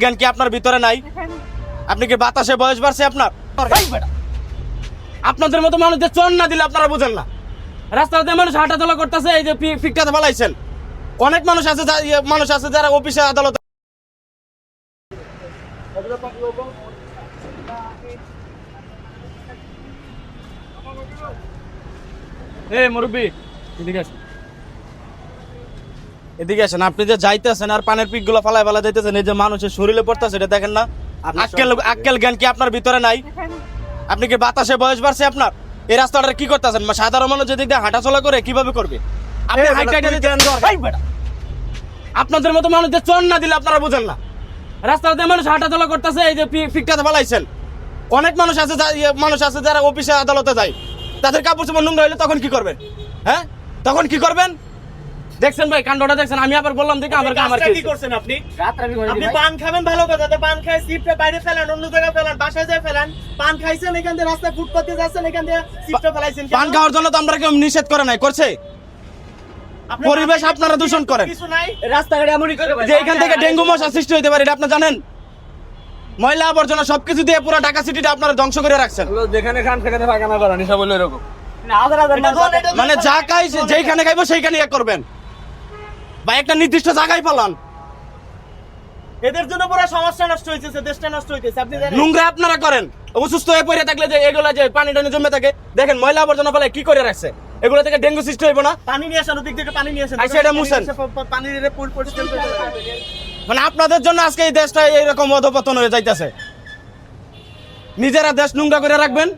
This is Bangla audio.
জ্ঞান কি আপনার ভিতরে নাই? আপনি কি বাতাসে বয়স বাড়ছে আপনার? আপনাদের মতো মানুষদের চন না দিলে আপনারা বুঝেন না। রাস্তাতে মানুষ হাঁটাচলা করতেছে এই যে ফিকটাতে ফেলাইছেন অনেক মানুষ আছে ইয়ে মানুষ আছে যারা অফিসে আদালতে এ মুরব্বী এদিকে আসুন। এদিকে আসেন আপনি যে যাইতেছেন আর পানের পিকগুলো ফালাই ফালা যাইতেছেন এই যে মানুষের শরীরে পড়তেছে এটা দেখেন না? আক্কেল আক্কেল জ্ঞান কি আপনার ভিতরে নাই? আপনি কি বাতাসে বয়স বাড়ছে আপনার? এই রাস্তাটা কি করতেছেন? সাধারণ মানুষ যদি হাঁটা চলা করে কীভাবে করবে? আপনি। আপনাদের মতো মানুষদের চন না দিলে আপনারা বুঝেন না। রাস্তাতে মানুষ হাঁটা চলা করতেছে এই যে পিকটাতে ফেলাইছেন। অনেক মানুষ আছে ইয়ে মানুষ আছে যারা অফিসে আদালতে যায়। তাদের কাপড় চোপড় নোংরা হলে তখন কি করবেন? হ্যাঁ? তখন কি করবেন? দেখছেন ভাই কাণ্ডটা দেখছেন আমি আবার বললাম দেখে আমার আমার কি করছেন আপনি? আপনি পান খাবেন ভালো কথা তো পান খায় সিপটা বাইরে ফেলান অন্য জায়গায় ফেলান বাসায় যায় ফেলান পান খাইছেন এখান দিয়ে রাস্তায় ফুটপাতে যাচ্ছেন এখান দিয়ে সিপটা ফেলাইছেন পান খাওয়ার জন্য তো আমরা কেউ নিষেধ করে নাই করছে? পরিবেশ আপনারা দূষণ করেন। কিছু নাই? রাস্তাঘাটে এমনই করে যে এখান থেকে ডেঙ্গু মশা সৃষ্টি হতে পারে এটা আপনি জানেন? ময়লা আবর্জনা সবকিছু দিয়ে পুরো ঢাকা সিটিটা আপনারা ধ্বংস করে রাখছেন। যেখানে খান সেখানে পায়খানা করা নিশা বলল এরকম। হাজার হাজার এটা মানুষ ধর, এটা ধর। মানে যা খাই যেইখানে খাইবো সেইখানে ইয়ে করবেন। বা একটা নির্দিষ্ট জায়গায় পালান। এদের জন্য পুরো সমস্যা নষ্ট হয়েছে দেশটা নষ্ট হয়েছে আপনি জানেন? নোংরা আপনারা করেন। অসুস্থ হয়ে পড়ে থাকলে যে এগুলা যে পানি টানি জমে থাকে দেখেন ময়লা আবর্জনা ফেলে কি করে রাখছে? এগুলো থেকে ডেঙ্গু সৃষ্টি হইব না। পানি নিয়ে আসেন ওদিক থেকে পানি নিয়ে আসেন। আচ্ছা, এটা মুছেন। পানি দিয়ে পুল পরিষ্কার করে মানে আপনাদের জন্য আজকে এই দেশটা এইরকম অধপতন হয়ে যাইতেছে। নিজেরা দেশ নোংরা করে রাখবেন।